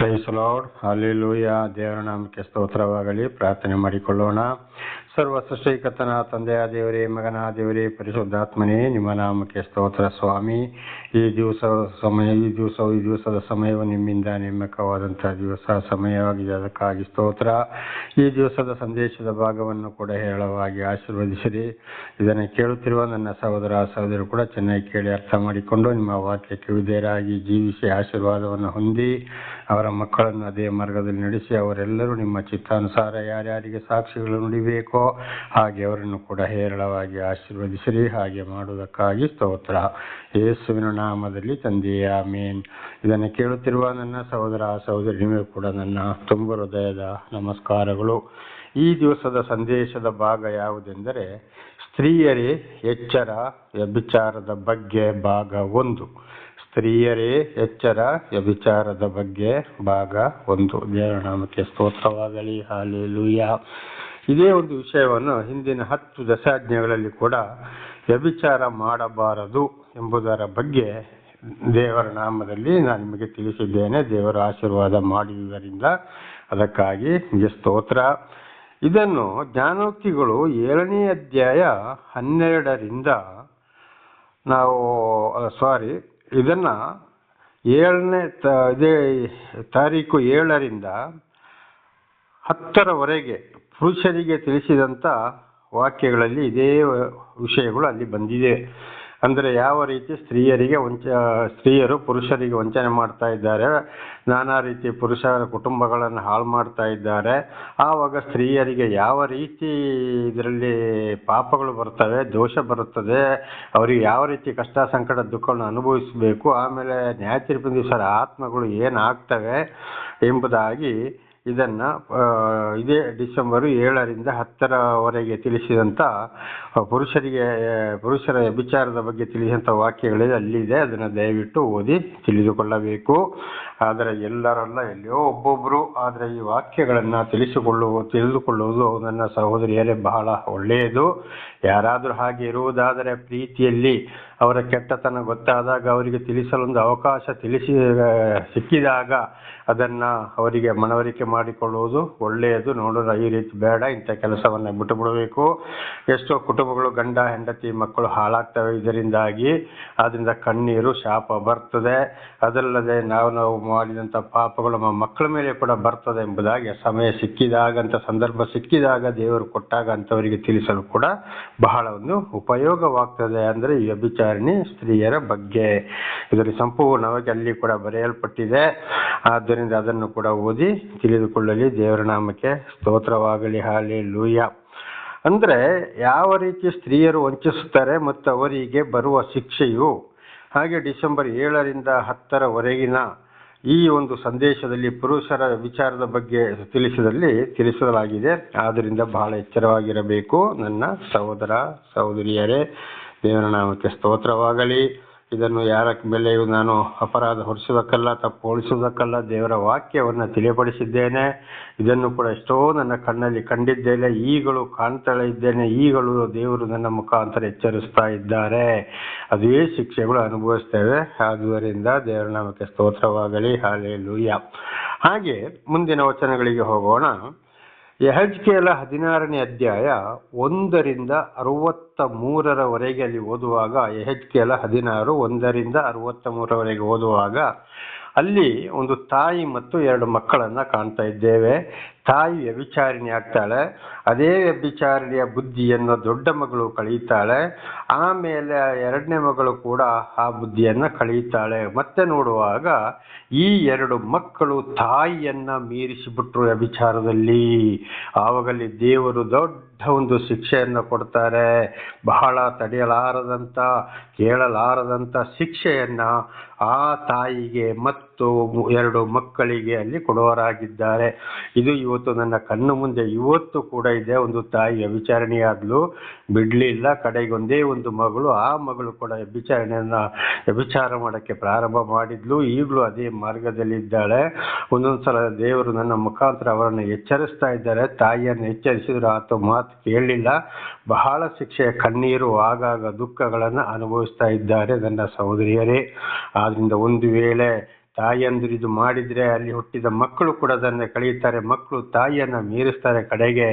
Price lord hallelujah ದೇವರ ನಾಮಕ್ಕೆ ಸ್ತೋತ್ರವಾಗಲಿ. ಪ್ರಾರ್ಥನೆ ಮಾಡಿಕೊಳ್ಳೋಣ. ಸರ್ವ ಸೃಷ್ಟಿಕರ್ತನ ತಂದೆಯ ದೇವರೇ, ಮಗನ ದೇವರೇ, ಪರಿಶುದ್ಧಾತ್ಮನೇ, ನಿಮ್ಮ ನಾಮಕ್ಕೆ ಸ್ತೋತ್ರ ಸ್ವಾಮಿ. ಈ ದಿವಸ ಸಮಯ, ಈ ದಿವಸವು ಈ ದಿವಸದ ಸಮಯವು ನಿಮ್ಮಿಂದ ನೇಮಕವಾದಂಥ ದಿವಸ, ಸಮಯವಾಗಿದೆ. ಅದಕ್ಕಾಗಿ ಸ್ತೋತ್ರ. ಈ ದಿವಸದ ಸಂದೇಶದ ಭಾಗವನ್ನು ಕೂಡ ಹೇರಳವಾಗಿ ಆಶೀರ್ವದಿಸಿರಿ. ಇದನ್ನು ಕೇಳುತ್ತಿರುವ ನನ್ನ ಸಹೋದರ ಸಹೋದರರು ಕೂಡ ಚೆನ್ನಾಗಿ ಕೇಳಿ ಅರ್ಥ ಮಾಡಿಕೊಂಡು ನಿಮ್ಮ ವಾಕ್ಯಕ್ಕೆ ವಿಧೇಯರಾಗಿ ಜೀವಿಸಿ ಆಶೀರ್ವಾದವನ್ನು ಹೊಂದಿ ಅವರ ಮಕ್ಕಳನ್ನು ಅದೇ ಮಾರ್ಗದಲ್ಲಿ ನಡೆಸಿ ಅವರೆಲ್ಲರೂ ನಿಮ್ಮ ಚಿತ್ತಾನುಸಾರ ಯಾರ್ಯಾರಿಗೆ ಸಾಕ್ಷಿಗಳು ನುಡಿಬೇಕೋ ಹಾಗೆ ಅವರನ್ನು ಕೂಡ ಹೇರಳವಾಗಿ ಆಶೀರ್ವದಿಸಿರಿ, ಹಾಗೆ ಮಾಡುವುದಕ್ಕಾಗಿ ಸ್ತೋತ್ರ. ಯೇಸುವಿನ ನಾಮದಲ್ಲಿ ತಂದೆಯ ಮೇನ್ ಇದನ್ನು ಕೇಳುತ್ತಿರುವ ನನ್ನ ಸಹೋದರ, ಸಹೋದರಿ, ನಿಮಗೆ ಕೂಡ ನನ್ನ ತುಂಬ ಹೃದಯದ ನಮಸ್ಕಾರಗಳು. ಈ ದಿವಸದ ಸಂದೇಶದ ಭಾಗ ಯಾವುದೆಂದರೆ, ಸ್ತ್ರೀಯರೇ, ಎಚ್ಚರ, ವ್ಯಭಿಚಾರದ ಬಗ್ಗೆ ಭಾಗ ಒಂದು. ಸ್ತ್ರೀಯರೇ, ಎಚ್ಚರ, ವ್ಯಭಿಚಾರದ ಬಗ್ಗೆ ಭಾಗ ಒಂದು. ದೇವರ ನಾಮಕ್ಕೆ ಸ್ತೋತ್ರವಾಗಲಿ. ಹಾಲೆಲುಯ್ಯ ಇದೇ ಒಂದು ವಿಷಯವನ್ನು ಹಿಂದಿನ ಹತ್ತು ದಶಾಜ್ಞೆಗಳಲ್ಲಿ ಕೂಡ ವ್ಯಭಿಚಾರ ಮಾಡಬಾರದು ಎಂಬುದರ ಬಗ್ಗೆ ದೇವರ ನಾಮದಲ್ಲಿ ನಾನು ನಿಮಗೆ ತಿಳಿಸಿದ್ದೇನೆ. ದೇವರ ಆಶೀರ್ವಾದ ಮಾಡಿರುವುದರಿಂದ ಅದಕ್ಕಾಗಿ ನಿಮಗೆ ಸ್ತೋತ್ರ. ಇದನ್ನು ಜ್ಞಾನೋಕ್ತಿಗಳು ಏಳನೇ ಅಧ್ಯಾಯ ಹನ್ನೆರಡರಿಂದ ನಾವು ಸಾರಿ ಇದನ್ನ ಏಳನೇ ತ ಇದೇ ತಾರೀಕು ಏಳರಿಂದ ಹತ್ತರವರೆಗೆ ಪುರುಷರಿಗೆ ತಿಳಿಸಿದಂಥ ವಾಕ್ಯಗಳಲ್ಲಿ ಇದೇ ವಿಷಯಗಳು ಅಲ್ಲಿ ಬಂದಿದೆ. ಅಂದರೆ ಯಾವ ರೀತಿ ಸ್ತ್ರೀಯರಿಗೆ ವಂಚ, ಸ್ತ್ರೀಯರು ಪುರುಷರಿಗೆ ವಂಚನೆ ಮಾಡ್ತಾ ಇದ್ದಾರೆ, ನಾನಾ ರೀತಿ ಪುರುಷರ ಕುಟುಂಬಗಳನ್ನು ಹಾಳು ಮಾಡ್ತಾ ಇದ್ದಾರೆ, ಆವಾಗ ಸ್ತ್ರೀಯರಿಗೆ ಯಾವ ರೀತಿ ಇದರಲ್ಲಿ ಪಾಪಗಳು ಬರ್ತವೆ ದೋಷ ಬರುತ್ತದೆ, ಅವರಿಗೆ ಯಾವ ರೀತಿ ಕಷ್ಟ ಸಂಕಟ ದುಃಖವನ್ನು ಅನುಭವಿಸಬೇಕು, ಆಮೇಲೆ ನ್ಯಾಯ ತೀರ್ಪಿನ ದಿವಸ ಆತ್ಮಗಳು ಏನಾಗ್ತವೆ ಎಂಬುದಾಗಿ ಇದನ್ನ ಇದೇ ಡಿಸೆಂಬರ್ ಏಳರಿಂದ ಹತ್ತರವರೆಗೆ ತಿಳಿಸಿದಂಥ ಪುರುಷರಿಗೆ ಪುರುಷರ ವಿಚಾರದ ಬಗ್ಗೆ ತಿಳಿಸಿದಂಥ ವಾಕ್ಯಗಳಿದೆ ಅಲ್ಲಿದೆ. ಅದನ್ನು ದಯವಿಟ್ಟು ಓದಿ ತಿಳಿದುಕೊಳ್ಳಬೇಕು. ಆದರೆ ಎಲ್ಲರಲ್ಲ, ಎಲ್ಲಿಯೋ ಒಬ್ಬೊಬ್ಬರು ಆದರೆ ಈ ವಾಕ್ಯಗಳನ್ನು ತಿಳಿಸಿಕೊಳ್ಳುವ, ತಿಳಿದುಕೊಳ್ಳುವುದು ನನ್ನ ಸಹೋದರಿಯರೇ ಬಹಳ ಒಳ್ಳೆಯದು. ಯಾರಾದರೂ ಹಾಗೆ ಇರುವುದಾದರೆ ಪ್ರೀತಿಯಲ್ಲಿ ಅವರ ಕೆಟ್ಟತನ ಗೊತ್ತಾದಾಗ ಅವರಿಗೆ ತಿಳಿಸಲು ಒಂದು ಅವಕಾಶ ತಿಳಿಸಿ ಸಿಕ್ಕಿದಾಗ ಅದನ್ನು ಅವರಿಗೆ ಮನವರಿಕೆ ಮಾಡಿಕೊಳ್ಳುವುದು ಒಳ್ಳೆಯದು. ನೋಡೋಣ, ಈ ರೀತಿ ಬೇಡ, ಇಂಥ ಕೆಲಸವನ್ನು ಬಿಟ್ಟು ಬಿಡಬೇಕು ಎಷ್ಟೋ ಕುಟುಂಬಗಳು ಗಂಡ, ಹೆಂಡತಿ, ಮಕ್ಕಳು ಹಾಳಾಗ್ತವೆ ಇದರಿಂದಾಗಿ. ಅದರಿಂದ ಕಣ್ಣೀರು, ಶಾಪ ಬರ್ತದೆ. ಅದಲ್ಲದೆ ನಾವು ನಾವು ಮಾಡಿದಂಥ ಪಾಪಗಳು ನಮ್ಮ ಮಕ್ಕಳ ಮೇಲೆ ಕೂಡ ಬರ್ತದೆ ಎಂಬುದಾಗಿ ಸಮಯ ಸಿಕ್ಕಿದಾಗ ಅಂತ ಸಂದರ್ಭ ಸಿಕ್ಕಿದಾಗ ದೇವರು ಕೊಟ್ಟಾಗ ಅಂಥವರಿಗೆ ತಿಳಿಸಲು ಕೂಡ ಬಹಳ ಒಂದು ಉಪಯೋಗವಾಗ್ತದೆ. ಅಂದರೆ ಈ ವ್ಯಭಿಚಾರಣಿ ಸ್ತ್ರೀಯರ ಬಗ್ಗೆ. ಇದರಲ್ಲಿ ಸಂಪೂರ್ಣವಾಗಿ ಅಲ್ಲಿ ಕೂಡ ಬರೆಯಲ್ಪಟ್ಟಿದೆ. ಆದ್ದರಿಂದ ಅದನ್ನು ಕೂಡ ಓದಿ ತಿಳಿದುಕೊಳ್ಳಲಿ. ದೇವರ ನಾಮಕ್ಕೆ ಸ್ತೋತ್ರವಾಗಲಿ. ಹಾಲಿ ಲೂಯ ಅಂದರೆ ಯಾವ ರೀತಿ ಸ್ತ್ರೀಯರು ವಂಚಿಸುತ್ತಾರೆ ಮತ್ತು ಅವರಿಗೆ ಬರುವ ಶಿಕ್ಷೆಯು? ಹಾಗೆ ಡಿಸೆಂಬರ್ ಏಳರಿಂದ ಹತ್ತರವರೆಗಿನ ಈ ಒಂದು ಸಂದೇಶದಲ್ಲಿ ಪುರುಷರ ವಿಚಾರದ ಬಗ್ಗೆ ತಿಳಿಸಿದಲ್ಲಿ ತಿಳಿಸಲಾಗಿದೆ. ಆದ್ದರಿಂದ ಬಹಳ ಎಚ್ಚರವಾಗಿರಬೇಕು. ನನ್ನ ಸಹೋದರ, ಸಹೋದರಿಯರೇ ದೇವರ ನಾಮಕ್ಕೆ ಸ್ತೋತ್ರವಾಗಲಿ. ಇದನ್ನು ಯಾರ ಮೇಲೆಯೂ ನಾನು ಅಪರಾಧ ಹೊರಿಸುವುದಕ್ಕಲ್ಲ, ತಪ್ಪು ಹೋಲಿಸುವುದಕ್ಕಲ್ಲ ದೇವರ ವಾಕ್ಯವನ್ನು ತಿಳಿಯಪಡಿಸಿದ್ದೇನೆ. ಇದನ್ನು ಕೂಡ ಎಷ್ಟೋ ನನ್ನ ಕಣ್ಣಲ್ಲಿ ಕಂಡಿದ್ದೇನೆ. ಈಗಲೂ ಕಾಣ್ತಾಳೆ ಇದ್ದೇನೆ. ಈಗಲೂ ದೇವರು ನನ್ನ ಮುಖಾಂತರ ಎಚ್ಚರಿಸ್ತಾ ಇದ್ದಾರೆ. ಅದೇ ಶಿಕ್ಷೆಗಳು ಅನುಭವಿಸ್ತೇವೆ. ಆದುದರಿಂದ ದೇವರ ನಾಮಕ್ಕೆ ಸ್ತೋತ್ರವಾಗಲಿ. ಹಾಲೆ ಲೂಯ ಹಾಗೆ ಮುಂದಿನ ವಚನಗಳಿಗೆ ಹೋಗೋಣ. ಯಹಜ್ಕೇಲ ಹದಿನಾರನೇ ಅಧ್ಯಾಯ ಒಂದರಿಂದ ಅರವತ್ತ ಮೂರರವರೆಗೆ ಅಲ್ಲಿ ಓದುವಾಗ ಯಹಜ್ಕೇಲ ಹದಿನಾರು ಒಂದರಿಂದ ಅರವತ್ತ ಮೂರವರೆಗೆ ಓದುವಾಗ ಅಲ್ಲಿ ಒಂದು ತಾಯಿ ಮತ್ತು ಎರಡು ಮಕ್ಕಳನ್ನು ಕಾಣ್ತಾ ಇದ್ದೇವೆ. ತಾಯಿ ವ್ಯಭಿಚಾರಿಣಿ ಆಗ್ತಾಳೆ, ಅದೇ ವ್ಯಭಿಚಾರಿಣಿಯ ಬುದ್ಧಿಯನ್ನು ದೊಡ್ಡ ಮಗಳು ಕಳೀತಾಳೆ, ಆಮೇಲೆ ಎರಡನೇ ಮಗಳು ಕೂಡ ಆ ಬುದ್ಧಿಯನ್ನು ಕಳೀತಾಳೆ. ಮತ್ತೆ ನೋಡುವಾಗ ಈ ಎರಡು ಮಕ್ಕಳು ತಾಯಿಯನ್ನ ಮೀರಿಸಿಬಿಟ್ರು ವ್ಯಭಿಚಾರದಲ್ಲಿ. ಆವಾಗಲ್ಲಿ ದೇವರು ದೊಡ್ಡ ಒಂದು ಶಿಕ್ಷೆಯನ್ನು ಕೊಡ್ತಾರೆ. ಬಹಳ ತಡೆಯಲಾರದಂತ, ಕೇಳಲಾರದಂತ ಶಿಕ್ಷೆಯನ್ನು ಆ ತಾಯಿಗೆ ಮತ್ತು ಎರಡು ಮಕ್ಕಳಿಗೆ ಅಲ್ಲಿ ಕೊಡುವರಾಗಿದ್ದಾರೆ. ಇದು ಇವತ್ತು ನನ್ನ ಕಣ್ಣು ಮುಂದೆ, ಇವತ್ತು ಕೂಡ ಇದೆ ಒಂದು ತಾಯಿ ವಿಚಾರಣೆಯಾದ್ಲು. ಬಿಡಲಿಲ್ಲ ಕಡೆಗೆ ಒಂದೇ ಮಗಳು, ಆ ಮಗಳು ಕೂಡ ವಿಚಾರಣೆಯನ್ನು, ವಿಚಾರ ಮಾಡೋಕ್ಕೆ ಪ್ರಾರಂಭ ಮಾಡಿದ್ಲು. ಈಗಲೂ ಅದೇ ಮಾರ್ಗದಲ್ಲಿ ಒಂದೊಂದು ಸಲ ದೇವರು ನನ್ನ ಮುಖಾಂತರ ಅವರನ್ನು ಎಚ್ಚರಿಸ್ತಾ ಇದ್ದಾರೆ. ತಾಯಿಯನ್ನು ಎಚ್ಚರಿಸಿದ್ರು ಆತ ಮಾತು ಕೇಳಲಿಲ್ಲ. ಬಹಳ ಶಿಕ್ಷೆಯ ಕಣ್ಣೀರು, ಆಗಾಗ ದುಃಖಗಳನ್ನು ಅನುಭವಿಸ್ತಾ ಇದ್ದಾರೆ ನನ್ನ ಸಹೋದರಿಯರೇ. ಆದ್ರಿಂದ ಒಂದು ವೇಳೆ ತಾಯಿಯಂದಿರು ಮಾಡಿದರೆ ಅಲ್ಲಿ ಹುಟ್ಟಿದ ಮಕ್ಕಳು ಕೂಡ ಅದನ್ನು ಕಳೆಯುತ್ತಾರೆ. ಮಕ್ಕಳು ತಾಯಿಯನ್ನು ಮೀರಿಸ್ತಾರೆ ಕಡೆಗೆ.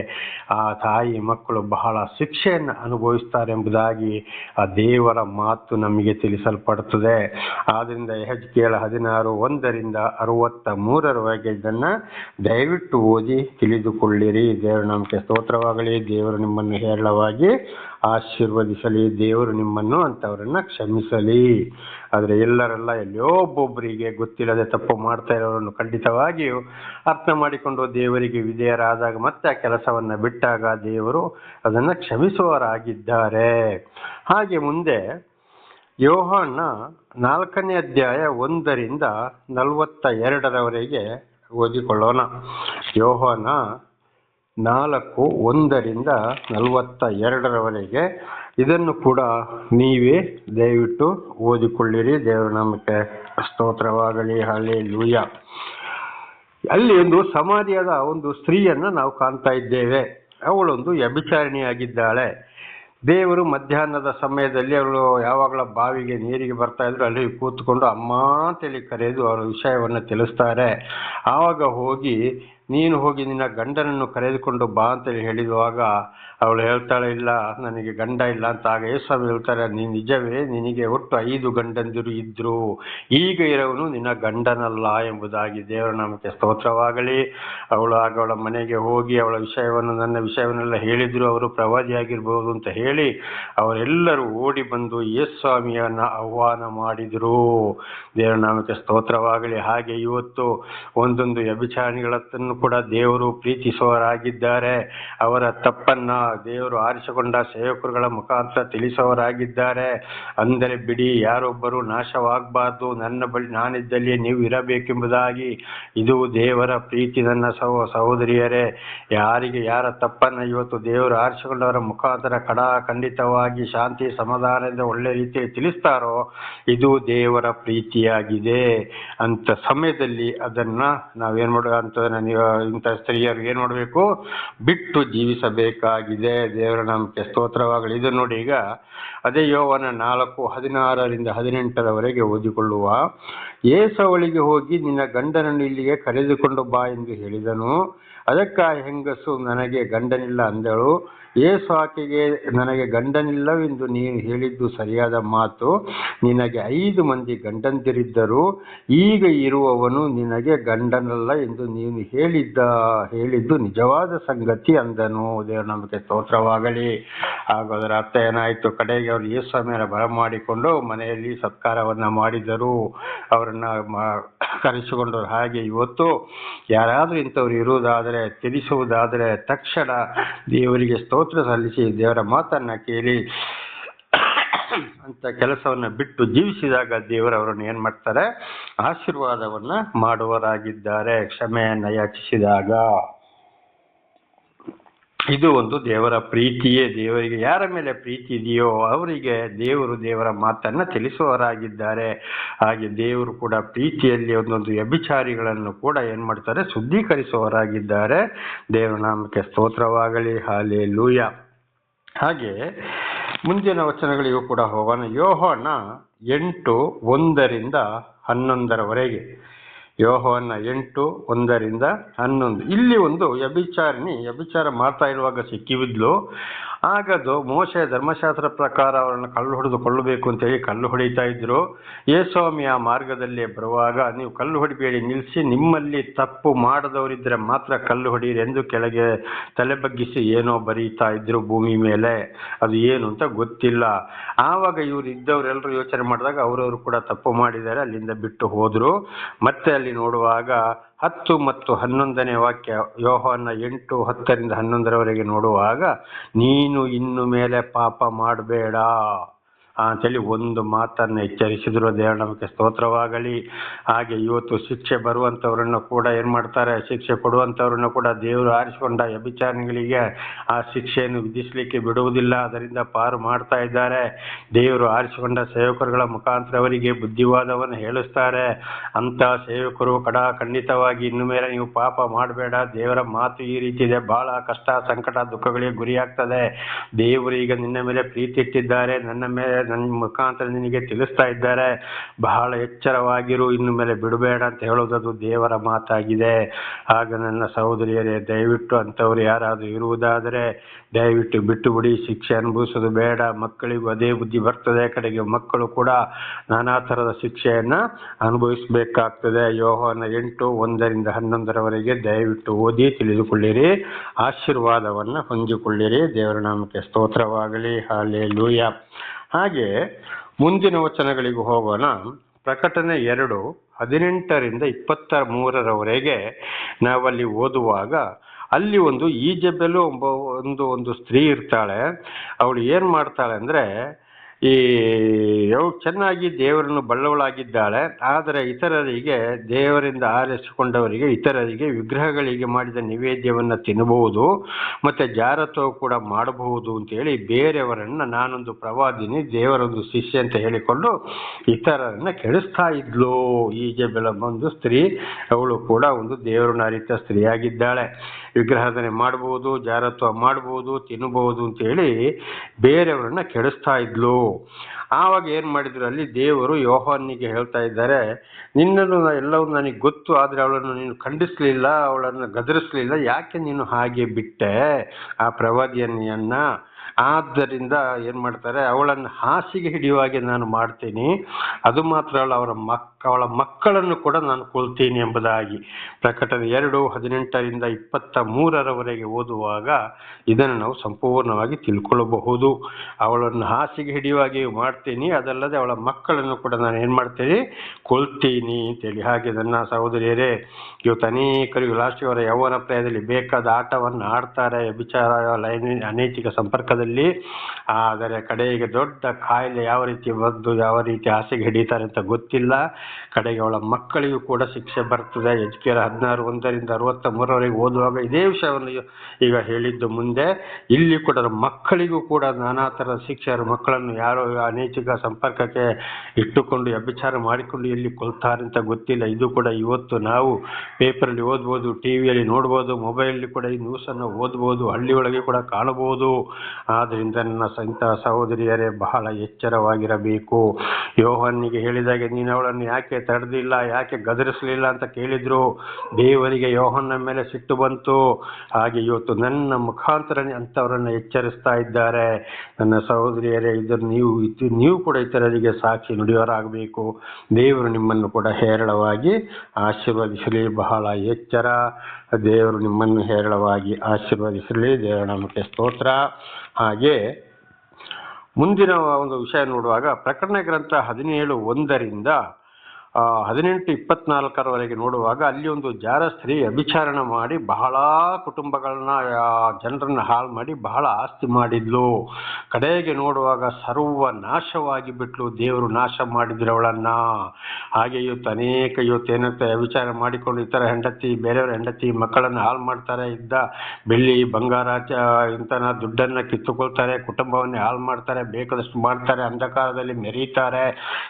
ಆ ತಾಯಿ ಮಕ್ಕಳು ಬಹಳ ಶಿಕ್ಷೆಯನ್ನು ಅನುಭವಿಸ್ತಾರೆ ಎಂಬುದಾಗಿ ಆ ದೇವರ ಮಾತು ನಮಗೆ ತಿಳಿಸಲ್ಪಡುತ್ತದೆ. ಆದ್ರಿಂದ ಹೆಜ್ಕೇಳ ಹದಿನಾರು ಒಂದರಿಂದ ಅರವತ್ತ ಮೂರರವರೆಗೆ ಇದನ್ನು ದಯವಿಟ್ಟು ಓದಿ ತಿಳಿದುಕೊಳ್ಳಿರಿ. ದೇವರ ನಮಗೆ ಸ್ತೋತ್ರವಾಗಲಿ. ದೇವರು ನಿಮ್ಮನ್ನು ಹೇರಳವಾಗಿ ಆಶೀರ್ವದಿಸಲಿ, ದೇವರು ನಿಮ್ಮನ್ನು ಅಂತವರನ್ನ ಕ್ಷಮಿಸಲಿ. ಆದರೆ ಎಲ್ಲರೆಲ್ಲ ಎಲ್ಲಿಯೋ ಒಬ್ಬೊಬ್ಬರಿಗೆ ಗೊತ್ತಿಲ್ಲದೆ ತಪ್ಪು ಮಾಡ್ತಾ ಇರೋರನ್ನು ಖಂಡಿತವಾಗಿಯೂ ಅರ್ಥ ಮಾಡಿಕೊಂಡು ದೇವರಿಗೆ ವಿಧೇಯರಾದಾಗ ಮತ್ತೆ ಆ ಕೆಲಸವನ್ನು ಬಿಟ್ಟಾಗ ದೇವರು ಅದನ್ನ ಕ್ಷಮಿಸುವವರಾಗಿದ್ದಾರೆ. ಹಾಗೆ ಮುಂದೆ ಯೋಹಾನ ನಾಲ್ಕನೇ ಅಧ್ಯಾಯ ಒಂದರಿಂದ ನಲವತ್ತ ಎರಡರವರೆಗೆ ಓದಿಕೊಳ್ಳೋಣ. ಯೋಹಾನ ನಾಲ್ಕು, ಒಂದರಿಂದ ನಲವತ್ತ ಎರಡರವರೆಗೆ. ಇದನ್ನು ಕೂಡ ನೀವೇ ದಯವಿಟ್ಟು ಓದಿಕೊಳ್ಳಿರಿ. ದೇವರ ನಮಗೆ ಸ್ತೋತ್ರವಾಗಲಿ. ಹಳೆ ಲೂಯ ಅಲ್ಲಿ ಒಂದು ಸಮಾಧಿಯಾದ ಒಂದು ಸ್ತ್ರೀಯನ್ನ ನಾವು ಕಾಣ್ತಾ ಇದ್ದೇವೆ. ಅವಳೊಂದು ವ್ಯಭಿಚಾರಿಣಿಯಾಗಿದ್ದಾಳೆ. ದೇವರು ಮಧ್ಯಾಹ್ನದ ಸಮಯದಲ್ಲಿ ಅವಳು ಯಾವಾಗಲ ಬಾವಿಗೆ ನೀರಿಗೆ ಬರ್ತಾ ಇದ್ರು ಅಲ್ಲಿ ಕೂತ್ಕೊಂಡು ಅಮ್ಮ ಅಂತೇಳಿ ಕರೆದು ಅವರ ವಿಷಯವನ್ನು ತಿಳಿಸ್ತಾರೆ. ಆವಾಗ ಹೋಗಿ ನೀನು ಹೋಗಿ ನಿನ್ನ ಗಂಡನನ್ನು ಕರೆದುಕೊಂಡು ಬಾ ಅಂತೇಳಿ ಹೇಳಿದುವಾಗ ಅವಳು ಹೇಳ್ತಾಳೆ, ಇಲ್ಲ, ನನಗೆ ಗಂಡ ಇಲ್ಲ ಅಂತ. ಆಗ ಯೇಸ್ವಾಮಿ ಹೇಳ್ತಾರೆ ನೀನು ನಿಜವೇ ನಿನಗೆ ಒಟ್ಟು ಐದು ಗಂಡಂದಿರು ಇದ್ರು, ಈಗ ಇರೋವನು ನಿನ್ನ ಗಂಡನಲ್ಲ ಎಂಬುದಾಗಿ ದೇವರ ನಾಮಕ್ಕೆ ಸ್ತೋತ್ರವಾಗಲಿ. ಅವಳು ಆಗ ಅವಳ ಮನೆಗೆ ಹೋಗಿ ಅವಳ ವಿಷಯವನ್ನು, ನನ್ನ ವಿಷಯವನ್ನೆಲ್ಲ ಹೇಳಿದ್ರು, ಅವರು ಪ್ರವಾದಿಯಾಗಿರ್ಬೋದು ಅಂತ ಹೇಳಿ ಅವರೆಲ್ಲರೂ ಓಡಿ ಬಂದು ಯೇಸ್ವಾಮಿಯನ್ನು ಆಹ್ವಾನ ಮಾಡಿದರು. ದೇವರ ನಾಮಕ್ಕೆ ಸ್ತೋತ್ರವಾಗಲಿ. ಹಾಗೆ ಇವತ್ತು ಒಂದೊಂದು ವ್ಯಭಿಚಾರಿಗಳತ್ತನ್ನು ಕೂಡ ದೇವರು ಪ್ರೀತಿಸುವವರಾಗಿದ್ದಾರೆ. ಅವರ ತಪ್ಪನ್ನ ದೇವರು ಆರಿಸಿಕೊಂಡ ಸೇವಕರುಗಳ ಮುಖಾಂತರ ತಿಳಿಸುವವರಾಗಿದ್ದಾರೆ. ಅಂದರೆ ಬಿಡಿ, ಯಾರೊಬ್ಬರು ನಾಶವಾಗಬಾರ್ದು. ನನ್ನ ಬಳಿ ನಾನಿದ್ದಲ್ಲಿ ನೀವು ಇರಬೇಕೆಂಬುದಾಗಿ. ಇದು ದೇವರ ಪ್ರೀತಿ ನನ್ನ ಸಹೋ ಸಹೋದರಿಯರೇ. ಯಾರಿಗೆ ಯಾರ ತಪ್ಪನ್ನ ಇವತ್ತು ದೇವರು ಆರಿಸಿಕೊಂಡವರ ಮುಖಾಂತರ ಕಡಾ ಖಂಡಿತವಾಗಿ ಶಾಂತಿ, ಸಮಾಧಾನದಿಂದ ಒಳ್ಳೆ ರೀತಿಯಲ್ಲಿ ತಿಳಿಸ್ತಾರೋ, ಇದು ದೇವರ ಪ್ರೀತಿಯಾಗಿದೆ. ಅಂತ ಸಮಯದಲ್ಲಿ ಅದನ್ನ ನಾವೇನ್ ಮಾಡೋ, ಅಂತದನ್ನ ನೀವು ಇಂಥ ಸ್ತ್ರೀಯರು ಏನು ಮಾಡಬೇಕು? ಬಿಟ್ಟು ಜೀವಿಸಬೇಕಾಗಿದೆ. ದೇವರ ನಾಮಕ್ಕೆ ಸ್ತೋತ್ರವಾಗಲಿ. ಇದು ನೋಡಿ ಈಗ ಅದೇ ಯೋವನ ನಾಲ್ಕು ಹದಿನಾರರಿಂದ ಹದಿನೆಂಟರವರೆಗೆ ಓದಿಕೊಳ್ಳುವ. ಏಸವಳಿಗೆ ಹೋಗಿ, ನಿನ್ನ ಗಂಡನನ್ನು ಇಲ್ಲಿಗೆ ಕರೆದುಕೊಂಡು ಬಾ ಎಂದು ಹೇಳಿದನು. ಅದಕ್ಕ ಹೆಂಗಸು ನನಗೆ ಗಂಡನಿಲ್ಲ ಅಂದಳು. ಏಸು ಆಕೆಗೆ, ನನಗೆ ಗಂಡನಿಲ್ಲವೆಂದು ನೀನು ಹೇಳಿದ್ದು ಸರಿಯಾದ ಮಾತು. ನಿನಗೆ ಐದು ಮಂದಿ ಗಂಡಂದಿರಿದ್ದರು, ಈಗ ಇರುವವನು ನಿನಗೆ ಗಂಡನಲ್ಲ ಎಂದು ನೀನು ಹೇಳಿದ್ದ, ಹೇಳಿದ್ದು ನಿಜವಾದ ಸಂಗತಿ ಅಂದನು. ದೇವರ ನಮಗೆ ಸ್ತೋತ್ರವಾಗಲಿ. ಹಾಗಾದ್ರೆ ಅರ್ಥ ಏನಾಯಿತು? ಕಡೆಗೆ ಅವರು ಯೇಸ್ವಾಮಿಯರ ಬರಮಾಡಿಕೊಂಡು ಮನೆಯಲ್ಲಿ ಸತ್ಕಾರವನ್ನು ಮಾಡಿದರು. ಅವರನ್ನ ಕರೆಸಿಕೊಂಡರು ಹಾಗೆ. ಇವತ್ತು ಯಾರಾದರೂ ಇಂಥವ್ರು ಇರುವುದಾದರೆ, ತಿಳಿಸುವುದಾದರೆ, ತಕ್ಷಣ ದೇವರಿಗೆ ಸ್ತೋತ್ರ ಸಲ್ಲಿಸಿ ದೇವರ ಮಾತನ್ನ ಕೇಳಿ ಅಂತ ಕೆಲಸವನ್ನ ಬಿಟ್ಟು ಜೀವಿಸಿದಾಗ ದೇವರ ಅವರನ್ನು ಏನ್ ಮಾಡ್ತಾರೆ? ಆಶೀರ್ವಾದವನ್ನ ಮಾಡುವರಾಗಿದ್ದಾರೆ. ಕ್ಷಮೆಯನ್ನ ಯಾಚಿಸಿದಾಗ ಇದು ಒಂದು ದೇವರ ಪ್ರೀತಿಯೇ ದೇವರಿಗೆ. ಯಾರ ಮೇಲೆ ಪ್ರೀತಿ ಇದೆಯೋ ಅವರಿಗೆ ದೇವರು ದೇವರ ಮಾತನ್ನ ತಿಳಿಸುವವರಾಗಿದ್ದಾರೆ. ಹಾಗೆ ದೇವರು ಕೂಡ ಪ್ರೀತಿಯಲ್ಲಿ ಒಂದೊಂದು ವ್ಯಭಿಚಾರಿಗಳನ್ನು ಕೂಡ ಏನ್ ಮಾಡ್ತಾರೆ? ಶುದ್ಧೀಕರಿಸುವವರಾಗಿದ್ದಾರೆ. ದೇವರ ನಾಮಕ್ಕೆ ಸ್ತೋತ್ರವಾಗಲಿ. ಹಾಲೆ ಲೂಯ ಹಾಗೆ ಮುಂದಿನ ವಚನಗಳಿಗೂ ಕೂಡ ಹೋಗೋಣ. ಯೋಹನ ಎಂಟು ಒಂದರಿಂದ ಹನ್ನೊಂದರವರೆಗೆ. ಯೋಹನ ಎಂಟು ಒಂದರಿಂದ ಹನ್ನೊಂದು. ಇಲ್ಲಿ ಒಂದು ವ್ಯಭಿಚಾರಿಣಿ ವ್ಯಭಿಚಾರ ಮಾಡ್ತಾ ಇರುವಾಗ ಸಿಕ್ಕಿಬಿದ್ಲು. ಆಗದು ಮೋಶೆ ಧರ್ಮಶಾಸ್ತ್ರ ಪ್ರಕಾರ ಅವರನ್ನು ಕಲ್ಲು ಹೊಡೆದು ಕೊಳ್ಳಬೇಕು ಅಂತೇಳಿ ಕಲ್ಲು ಹೊಡಿತಾ ಇದ್ರು. ಯೇಸ್ವಾಮಿ ಆ ಮಾರ್ಗದಲ್ಲಿ ಬರುವಾಗ ನೀವು ಕಲ್ಲು ಹೊಡಿಬೇಡಿ, ನಿಲ್ಲಿಸಿ, ನಿಮ್ಮಲ್ಲಿ ತಪ್ಪು ಮಾಡದವರಿದ್ದರೆ ಮಾತ್ರ ಕಲ್ಲು ಹೊಡೀರಿ ಎಂದು ಕೆಳಗೆ ತಲೆ ಬಗ್ಗಿಸಿ ಏನೋ ಬರೀತಾ ಇದ್ರು ಭೂಮಿ ಮೇಲೆ. ಅದು ಏನು ಅಂತ ಗೊತ್ತಿಲ್ಲ. ಆವಾಗ ಇವರು ಇದ್ದವರೆಲ್ಲರೂ ಯೋಚನೆ ಮಾಡಿದಾಗ ಅವರವರು ಕೂಡ ತಪ್ಪು ಮಾಡಿದ್ದಾರೆ, ಅಲ್ಲಿಂದ ಬಿಟ್ಟು ಹೋದರು. ಮತ್ತೆ ಅಲ್ಲಿ ನೋಡುವಾಗ ಹತ್ತು ಮತ್ತು ಹನ್ನೊಂದನೇ ವಾಕ್ಯ ಯೋಹನ ಎಂಟು ಹತ್ತರಿಂದ ಹನ್ನೊಂದರವರೆಗೆ ನೋಡುವಾಗ ನೀನು ಇನ್ನು ಮೇಲೆ ಪಾಪ ಮಾಡಬೇಡ. ಅಂತೇಳಿ ಒಂದು ಮಾತನ್ನು ಎಚ್ಚರಿಸಿದ್ರು. ನಮಗೆ ಸ್ತೋತ್ರವಾಗಲಿ. ಹಾಗೆ ಇವತ್ತು ಶಿಕ್ಷೆ ಬರುವಂಥವ್ರನ್ನು ಕೂಡ ಏನು ಮಾಡ್ತಾರೆ? ಶಿಕ್ಷೆ ಕೊಡುವಂಥವ್ರನ್ನು ಕೂಡ ದೇವರು ಆರಿಸಿಕೊಂಡ ವ್ಯಭಿಚಾರಗಳಿಗೆ ಆ ಶಿಕ್ಷೆಯನ್ನು ವಿಧಿಸಲಿಕ್ಕೆ ಬಿಡುವುದಿಲ್ಲ. ಅದರಿಂದ ಪಾರು ಮಾಡ್ತಾ ಇದ್ದಾರೆ. ದೇವರು ಆರಿಸಿಕೊಂಡ ಸೇವಕರುಗಳ ಮುಖಾಂತರ ಅವರಿಗೆ ಬುದ್ಧಿವಾದವನ್ನು ಹೇಳಿಸ್ತಾರೆ. ಅಂತ ಸೇವಕರು ಕಡ ಖಂಡಿತವಾಗಿ ಇನ್ನು ಮೇಲೆ ನೀವು ಪಾಪ ಮಾಡಬೇಡ. ದೇವರ ಮಾತು ಈ ರೀತಿ ಇದೆ. ಬಹಳ ಕಷ್ಟ, ಸಂಕಟ, ದುಃಖಗಳಿಗೆ ಗುರಿಯಾಗ್ತದೆ. ದೇವರು ಈಗ ನಿನ್ನ ಮೇಲೆ ಪ್ರೀತಿ ಇಟ್ಟಿದ್ದಾರೆ ನನ್ನ ಮೇಲೆ ನನ್ನ ಮುಖಾಂತರ ನಿನಗೆ ತಿಳಿಸ್ತಾ ಇದ್ದಾರೆ. ಬಹಳ ಎಚ್ಚರವಾಗಿರು, ಇನ್ನು ಮೇಲೆ ಬಿಡಬೇಡ ಅಂತ ಹೇಳೋದದು ದೇವರ ಮಾತಾಗಿದೆ. ಆಗ ನನ್ನ ಸಹೋದರಿಯರೇ, ದಯವಿಟ್ಟು ಅಂಥವ್ರು ಯಾರಾದರೂ ಇರುವುದಾದರೆ ದಯವಿಟ್ಟು ಬಿಟ್ಟು ಬಿಡಿ ಶಿಕ್ಷೆ ಅನುಭವಿಸೋದು ಬೇಡ, ಮಕ್ಕಳಿಗೂ ಅದೇ ಬುದ್ಧಿ ಬರ್ತದೆ, ಕಡೆಗೆ ಮಕ್ಕಳು ಕೂಡ ನಾನಾ ಥರದ ಶಿಕ್ಷೆಯನ್ನು ಅನುಭವಿಸಬೇಕಾಗ್ತದೆ. ಯೋಹನ ಎಂಟು ಒಂದರಿಂದ ಹನ್ನೊಂದರವರೆಗೆ ದಯವಿಟ್ಟು ಓದಿ ತಿಳಿದುಕೊಳ್ಳಿರಿ, ಆಶೀರ್ವಾದವನ್ನು ಹೊಂದಿಕೊಳ್ಳಿರಿ. ದೇವರ ನಾಮಕ್ಕೆ ಸ್ತೋತ್ರವಾಗಲಿ. ಹಾಲೆ ಲೂಯ ಹಾಗೆ ಮುಂದಿನ ವಚನಗಳಿಗೂ ಹೋಗೋಣ. ಪ್ರಕಟಣೆ ಎರಡು, ಹದಿನೆಂಟರಿಂದ ಇಪ್ಪತ್ತ ಮೂರರವರೆಗೆ ನಾವಲ್ಲಿ ಓದುವಾಗ, ಅಲ್ಲಿ ಒಂದು ಈಜಬೆಲು ಎಂಬ ಒಂದು ಒಂದು ಸ್ತ್ರೀ ಇರ್ತಾಳೆ. ಅವಳು ಏನು ಮಾಡ್ತಾಳೆ ಅಂದರೆ ಈ ಅವಳು ಚೆನ್ನಾಗಿ ದೇವರನ್ನು ಬಲ್ಲವಳಾಗಿದ್ದಾಳೆ. ಆದರೆ ಇತರರಿಗೆ ದೇವರಿಂದ ಆರಿಸಿಕೊಂಡವರಿಗೆ, ಇತರರಿಗೆ ವಿಗ್ರಹಗಳಿಗೆ ಮಾಡಿದ ನಿವೇದ್ಯವನ್ನು ತಿನ್ನಬಹುದು ಮತ್ತು ಜಾರತ್ವ ಕೂಡ ಮಾಡಬಹುದು ಅಂತೇಳಿ ಬೇರೆಯವರನ್ನು ನಾನೊಂದು ಪ್ರವಾದಿನಿ, ದೇವರೊಂದು ಶಿಷ್ಯ ಅಂತ ಹೇಳಿಕೊಂಡು ಇತರರನ್ನು ಕೆಡಿಸ್ತಾ ಇದ್ಲು. ಈಜೆಬೆಲ ಬಂದು ಸ್ತ್ರೀ, ಅವಳು ಕೂಡ ಒಂದು ದೇವರನ್ನು ಅರಿತ ಸ್ತ್ರೀಯಾಗಿದ್ದಾಳೆ. ವಿಗ್ರಹಾಧನೆ ಮಾಡಬಹುದು ಜಾರತ್ವ ಮಾಡಬಹುದು ತಿನ್ನಬಹುದು ಅಂತೇಳಿ ಬೇರೆಯವರನ್ನ ಕೆಡಿಸ್ತಾ ಇದ್ಲು. ಆವಾಗ ಏನು ಮಾಡಿದ್ರು? ಅಲ್ಲಿ ದೇವರು ಯೋಹಾನಿಗೆ ಹೇಳ್ತಾ ಇದ್ದಾರೆ, ನಿನ್ನನ್ನು ಎಲ್ಲವೂ ನನಗೆ ಗೊತ್ತು, ಆದರೆ ಅವಳನ್ನು ನೀನು ಖಂಡಿಸಲಿಲ್ಲ, ಅವಳನ್ನು ಗದರಿಸಲಿಲ್ಲ, ಯಾಕೆ ನೀನು ಹಾಗೆ ಬಿಟ್ಟೆ ಆ ಪ್ರವಾದಿಯನ್ನ? ಆದ್ದರಿಂದ ಏನು ಮಾಡ್ತಾರೆ, ಅವಳನ್ನು ಹಾಸಿಗೆ ಹಿಡಿಯುವ ಹಾಗೆ ನಾನು ಮಾಡ್ತೀನಿ. ಅದು ಮಾತ್ರ ಅಲ್ಲ, ಅವರ ಮಕ್ಕ ಅವಳ ಮಕ್ಕಳನ್ನು ಕೂಡ ನಾನು ಕೊಲ್ತೀನಿ ಎಂಬುದಾಗಿ ಪ್ರಕಟಣೆ ಎರಡು, ಹದಿನೆಂಟರಿಂದ ಇಪ್ಪತ್ತ ಮೂರರವರೆಗೆ ಓದುವಾಗ ಇದನ್ನು ನಾವು ಸಂಪೂರ್ಣವಾಗಿ ತಿಳ್ಕೊಳ್ಳಬಹುದು. ಅವಳನ್ನು ಹಾಸಿಗೆ ಹಿಡಿಯುವಾಗೆ ಮಾಡ್ತೀನಿ, ಅದಲ್ಲದೆ ಅವಳ ಮಕ್ಕಳನ್ನು ಕೂಡ ನಾನು ಏನು ಮಾಡ್ತೀನಿ, ಕೊಲ್ತೀನಿ ಅಂತೇಳಿ. ಹಾಗೆ ನನ್ನ ಸಹೋದರಿಯರೇ, ಇವತ್ತು ಅನೇಕರು ಅವರ ಯೌವನ ಪ್ರಾಯದಲ್ಲಿ ಬೇಕಾದ ಆಟವನ್ನು ಆಡ್ತಾರೆ, ವಿಚಾರ ಲೈನ್ ಅನೈತಿಕ ಸಂಪರ್ಕದಲ್ಲಿ ಆದರೆ ಕಡೆಗೆ ದೊಡ್ಡ ಕಾಯಿಲೆ ಯಾವ ರೀತಿ ಬಂದು ಯಾವ ರೀತಿ ಹಾಸಿಗೆ ಹಿಡಿತಾರೆ ಅಂತ ಗೊತ್ತಿಲ್ಲ. ಕಡೆಗೆ ಅವಳ ಮಕ್ಕಳಿಗೂ ಕೂಡ ಶಿಕ್ಷೆ ಬರ್ತದೆ. ಎಜ್ಕೇರ ಹದಿನಾರು ಒಂದರಿಂದ ಅರವತ್ತ ಮೂರವರೆಗೆ ಓದುವಾಗ ಇದೇ ವಿಷಯವನ್ನು ಈಗ ಹೇಳಿದ್ದು ಮುಂದೆ. ಇಲ್ಲಿ ಕೂಡ ಮಕ್ಕಳಿಗೂ ಕೂಡ ನಾನಾ ಥರದ ಶಿಕ್ಷಕರು, ಮಕ್ಕಳನ್ನು ಯಾರೋ ಅನೈತಿಕ ಸಂಪರ್ಕಕ್ಕೆ ಇಟ್ಟುಕೊಂಡು ಅಭಿಚಾರ ಮಾಡಿಕೊಂಡು ಇಲ್ಲಿ ಕೊಲ್ತಾರೆ ಅಂತ ಗೊತ್ತಿಲ್ಲ. ಇದು ಕೂಡ ಇವತ್ತು ನಾವು ಪೇಪರಲ್ಲಿ ಓದ್ಬೋದು ಟಿ ವಿಯಲ್ಲಿ ನೋಡ್ಬೋದು, ಮೊಬೈಲಲ್ಲಿ ಕೂಡ ಈ ನ್ಯೂಸನ್ನು ಓದ್ಬೋದು, ಹಳ್ಳಿಯೊಳಗೆ ಕೂಡ ಕಾಣಬಹುದು. ಆದ್ದರಿಂದ ನನ್ನ ಸಂತ ಸಹೋದರಿಯರೇ, ಬಹಳ ಎಚ್ಚರವಾಗಿರಬೇಕು. ಯೋಹನ್ನಿಗೆ ಹೇಳಿದಾಗ, ನೀನು ಅವಳನ್ನು ಯಾಕೆ ತಡೆದಿಲ್ಲ, ಯಾಕೆ ಗದರಿಸಲಿಲ್ಲ ಅಂತ ಕೇಳಿದ್ರು. ದೇವರಿಗೆ ಯೋಹನ್ನ ಮೇಲೆ ಸಿಟ್ಟು ಬಂತು. ಹಾಗೆ ಇವತ್ತು ನನ್ನ ಮುಖಾಂತರ ಅಂಥವರನ್ನು ಎಚ್ಚರಿಸ್ತಾ ಇದ್ದಾರೆ. ನನ್ನ ಸಹೋದರಿಯರೇ ಇದ್ರ ನೀವು ನೀವು ಕೂಡ ಇತರರಿಗೆ ಸಾಕ್ಷಿ ನುಡಿಯವರಾಗಬೇಕು ದೇವರು ನಿಮ್ಮನ್ನು ಕೂಡ ಹೇರಳವಾಗಿ ಆಶೀರ್ವದಿಸಲಿ. ಬಹಳ ಎಚ್ಚರ. ದೇವರು ನಿಮ್ಮನ್ನು ಹೇರಳವಾಗಿ ಆಶೀರ್ವದಿಸಲಿ. ದೇವರ ನಮಗೆ ಸ್ತೋತ್ರ. ಹಾಗೆ ಮುಂದಿನ ಒಂದು ವಿಷಯ ನೋಡುವಾಗ ಪ್ರಕರಣ ಗ್ರಂಥ ಹದಿನೇಳು ಒಂದರಿಂದ ಹದಿನೆಂಟು ಇಪ್ಪತ್ನಾಲ್ಕರವರೆಗೆ ನೋಡುವಾಗ ಅಲ್ಲಿ ಒಂದು ಜಾರ ಸ್ತ್ರೀ ಅಭಿಚಾರಣ ಮಾಡಿ ಬಹಳ ಕುಟುಂಬಗಳನ್ನ ಜನರನ್ನು ಹಾಳು ಮಾಡಿ ಬಹಳ ಆಸ್ತಿ ಮಾಡಿದ್ಲು. ಕಡೆಗೆ ನೋಡುವಾಗ ಸರ್ವ ನಾಶವಾಗಿ ಬಿಟ್ಲು. ದೇವರು ನಾಶ ಮಾಡಿದ್ರು ಅವಳನ್ನ. ಹಾಗೆ ಇವತ್ತು ಅನೇಕ ಇವತ್ತು ಏನಂತ ವಿಚಾರ ಮಾಡಿಕೊಂಡು ಇತರ ಹೆಂಡತಿ, ಬೇರೆಯವರ ಹೆಂಡತಿ ಮಕ್ಕಳನ್ನು ಹಾಳು ಮಾಡ್ತಾರೆ, ಇದ್ದ ಬೆಳ್ಳಿ, ಬಂಗಾರ ಇಂಥನ ದುಡ್ಡನ್ನು ಕಿತ್ತುಕೊಳ್ತಾರೆ, ಕುಟುಂಬವನ್ನೇ ಹಾಳು ಮಾಡ್ತಾರೆ, ಬೇಕಾದಷ್ಟು ಮಾಡ್ತಾರೆ, ಅಂಧಕಾರದಲ್ಲಿ ಮೆರೀತಾರೆ.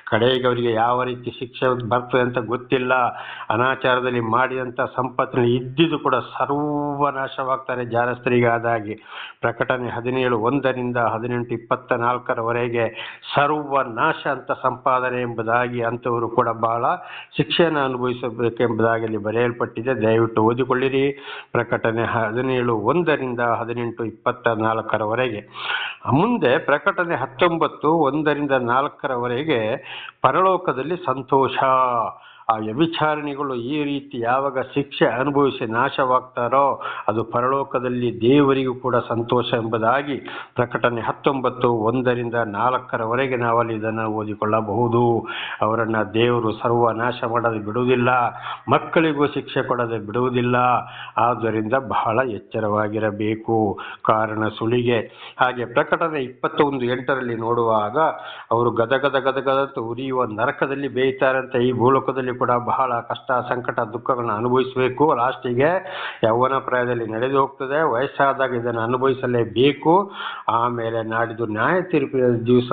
ಕಡೆಗೆ ಅವರಿಗೆ ಯಾವ ರೀತಿ ಶಿಕ್ಷೆ ಬರ್ತದೆ ಅಂತ ಗೊತ್ತಿಲ್ಲ. ಅನಾಚಾರದಲ್ಲಿ ಮಾಡಿದಂಥ ಸಂಪತ್ತಿನ ಇದ್ದಿದ್ದು ಕೂಡ ಸರ್ವನಾಶವಾಗ್ತಾರೆ ಜಾರಸ್ತ್ರೀಗಾದಾಗಿ ಪ್ರಕಟಣೆ ಹದಿನೇಳು ಒಂದರಿಂದ ಹದಿನೆಂಟು ಇಪ್ಪತ್ತ ನಾಲ್ಕರವರೆಗೆ ಸರ್ವನಾಶ ಅಂತ ಸಂಪಾದನೆ ಎಂಬುದಾಗಿ ಅಂಥವರು ಕೂಡ ಬಹಳ ಶಿಕ್ಷೆಯನ್ನು ಅನುಭವಿಸಬೇಕೆಂಬುದಾಗಿ ಅಲ್ಲಿ ಬರೆಯಲ್ಪಟ್ಟಿದೆ. ದಯವಿಟ್ಟು ಓದಿಕೊಳ್ಳಿರಿ. ಪ್ರಕಟಣೆ ಹದಿನೇಳು ಒಂದರಿಂದ ಹದಿನೆಂಟು ಇಪ್ಪತ್ತ ನಾಲ್ಕರವರೆಗೆ. ಮುಂದೆ ಪ್ರಕಟಣೆ ಹತ್ತೊಂಬತ್ತು ಒಂದರಿಂದ ನಾಲ್ಕರವರೆಗೆ ಪರಲೋಕದಲ್ಲಿ ಸಂತೋಷ car ಆ ವ್ಯಭಿಚಾರಣಿಗಳು ಈ ರೀತಿ ಯಾವಾಗ ಶಿಕ್ಷೆ ಅನುಭವಿಸಿ ನಾಶವಾಗ್ತಾರೋ ಅದು ಪರಲೋಕದಲ್ಲಿ ದೇವರಿಗೂ ಕೂಡ ಸಂತೋಷ ಎಂಬುದಾಗಿ ಪ್ರಕಟಣೆ ಹತ್ತೊಂಬತ್ತು, ಒಂದರಿಂದ ನಾಲ್ಕರವರೆಗೆ ನಾವಲ್ಲಿ ಇದನ್ನು ಓದಿಕೊಳ್ಳಬಹುದು. ಅವರನ್ನು ದೇವರು ಸರ್ವನಾಶ ಮಾಡದೆ ಬಿಡುವುದಿಲ್ಲ, ಮಕ್ಕಳಿಗೂ ಶಿಕ್ಷೆ ಕೊಡದೆ ಬಿಡುವುದಿಲ್ಲ. ಆದ್ದರಿಂದ ಬಹಳ ಎಚ್ಚರವಾಗಿರಬೇಕು. ಕಾರಣ ಸುಳಿಗೆ. ಹಾಗೆ ಪ್ರಕಟಣೆ ಇಪ್ಪತ್ತೊಂದು, ಎಂಟರಲ್ಲಿ ನೋಡುವಾಗ ಅವರು ಗದಗದ ಗದಗದ ಉರಿಯುವ ನರಕದಲ್ಲಿ ಬೇಯ್ತಾರಂತೆ ಈ ಭೂಲೋಕದಲ್ಲಿ ಕೂಡ ಬಹಳ ಕಷ್ಟ, ಸಂಕಟ, ದುಃಖಗಳನ್ನ ಅನುಭವಿಸಬೇಕು. ಲಾಸ್ಟಿಗೆ ಯೌವನ ಪ್ರಾಯದಲ್ಲಿ ನಡೆದು ಹೋಗ್ತದೆ. ವಯಸ್ಸಾದಾಗ ಇದನ್ನು ಅನುಭವಿಸಲೇಬೇಕು. ಆಮೇಲೆ ನಾಡಿದ್ದು ನ್ಯಾಯ ತೀರ್ಪಿನ ದಿವಸ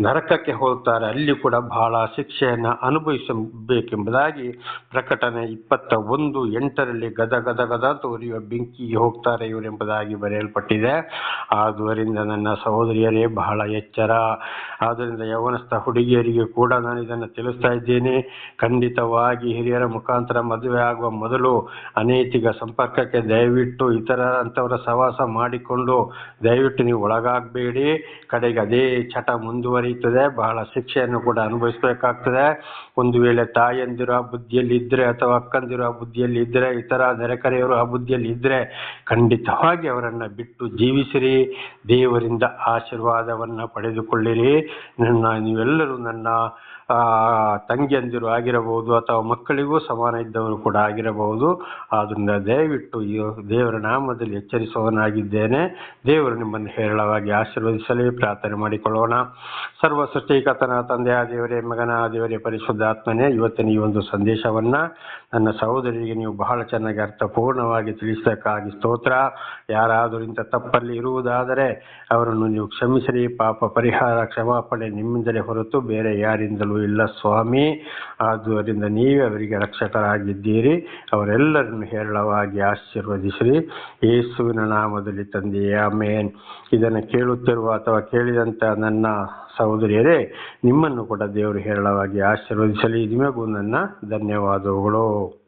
ನರಕಕ್ಕೆ ಹೋಗ್ತಾರೆ. ಅಲ್ಲಿ ಕೂಡ ಬಹಳ ಶಿಕ್ಷೆಯನ್ನು ಅನುಭವಿಸಬೇಕೆಂಬುದಾಗಿ ಪ್ರಕಟಣೆ ಇಪ್ಪತ್ತ ಒಂದು ಎಂಟರಲ್ಲಿ ಗದ ಗದ ಗದ ತೋರಿಯುವ ಬೆಂಕಿ ಹೋಗ್ತಾರೆ ಇವರೆಂಬುದಾಗಿ ಬರೆಯಲ್ಪಟ್ಟಿದೆ. ಆದುದರಿಂದ ನನ್ನ ಸಹೋದರಿಯರೇ, ಬಹಳ ಎಚ್ಚರ. ಆದ್ದರಿಂದ ಯೌವನಸ್ಥ ಹುಡುಗಿಯರಿಗೆ ಕೂಡ ನಾನು ಇದನ್ನು ತಿಳಿಸ್ತಾ ಇದ್ದೇನೆ. ಖಂಡಿತವಾಗಿ ಹಿರಿಯರ ಮುಖಾಂತರ ಮದುವೆ ಆಗುವ ಮೊದಲು ಅನೈತಿಕ ಸಂಪರ್ಕಕ್ಕೆ ದಯವಿಟ್ಟು ಇತರ ಅಂಥವರ ಸಹವಾಸ ಮಾಡಿಕೊಂಡು ದಯವಿಟ್ಟು ನೀವು ಒಳಗಾಗಬೇಡಿ. ಕಡೆಗೆ ಅದೇ ಚಟ ಮುಂದುವರಿಯುತ್ತದೆ. ಬಹಳ ಶಿಕ್ಷೆಯನ್ನು ಕೂಡ ಅನುಭವಿಸಬೇಕಾಗ್ತದೆ. ಒಂದು ವೇಳೆ ತಾಯಂದಿರು ಆ ಬುದ್ಧಿಯಲ್ಲಿ ಇದ್ದರೆ ಅಥವಾ ಅಕ್ಕಂದಿರು ಆ ಬುದ್ಧಿಯಲ್ಲಿ ಇದ್ದರೆ ಇತರ ನೆರೆಕರೆಯವರು ಆ ಬುದ್ಧಿಯಲ್ಲಿ ಇದ್ದರೆ ಖಂಡಿತವಾಗಿ ಅವರನ್ನು ಬಿಟ್ಟು ಜೀವಿಸಿರಿ. ದೇವರಿಂದ ಆಶೀರ್ವಾದವನ್ನು ಪಡೆದುಕೊಳ್ಳಿರಿ. ನನ್ನ, ನೀವೆಲ್ಲರೂ ನನ್ನ ತಂಗಿಯಂದಿರು ಆಗಿರಬಹುದು ಅಥವಾ ಮಕ್ಕಳಿಗೂ ಸಮಾನ ಇದ್ದವರು ಕೂಡ ಆಗಿರಬಹುದು. ಆದ್ದರಿಂದ ದಯವಿಟ್ಟು ಈ ದೇವರ ನಾಮದಲ್ಲಿ ಎಚ್ಚರಿಸುವವನಾಗಿದ್ದೇನೆ. ದೇವರು ನಿಮ್ಮನ್ನು ಹೇರಳವಾಗಿ ಆಶೀರ್ವದಿಸಲಿ, ಪ್ರಾರ್ಥನೆ ಮಾಡಿಕೊಳ್ಳೋಣ. ಸರ್ವ ಸೃಷ್ಟಿಕರ್ತನ ತಂದೆಯ ದೇವರೇ, ಮಗನ ದೇವರೇ ಪರಿಶುದ್ಧ ಆತ್ಮನೇ ಇವತ್ತಿನ ಈ ಒಂದು ಸಂದೇಶವನ್ನು ನನ್ನ ಸಹೋದರಿಗೆ ನೀವು ಬಹಳ ಚೆನ್ನಾಗಿ ಅರ್ಥಪೂರ್ಣವಾಗಿ ತಿಳಿಸಕ್ಕಾಗಿ ಸ್ತೋತ್ರ. ಯಾರಾದರೂ ಇಂಥ ತಪ್ಪಲ್ಲಿ ಇರುವುದಾದರೆ ಅವರನ್ನು ನೀವು ಕ್ಷಮಿಸಿರಿ ಪಾಪ ಪರಿಹಾರ, ಕ್ಷಮಾಪಣೆ ನಿಮ್ಮಿಂದಲೇ ಹೊರತು ಬೇರೆ ಯಾರಿಂದಲೂ ಇಲ್ಲ ಸ್ವಾಮಿ, ಆದುದರಿಂದ ನೀವೇ ಅವರಿಗೆ ರಕ್ಷಕರಾಗಿದ್ದೀರಿ. ಅವರೆಲ್ಲರನ್ನು ಹೇರಳವಾಗಿ ಆಶೀರ್ವದಿಸಿರಿ. ಯೇಸುವಿನ ನಾಮದಲ್ಲಿ ತಂದೆಯೇ, ಆಮೇನ್. ಇದನ್ನು ಕೇಳುತ್ತಿರುವ ಅಥವಾ ಕೇಳಿದಂಥ ನನ್ನ ಸಹೋದರಿಯರೇ, ನಿಮ್ಮನ್ನು ಕೂಡ ದೇವರು ಹೇರಳವಾಗಿ ಆಶೀರ್ವದಿಸಲಿ. ನಿಮಗೂ ನನ್ನ ಧನ್ಯವಾದಗಳು.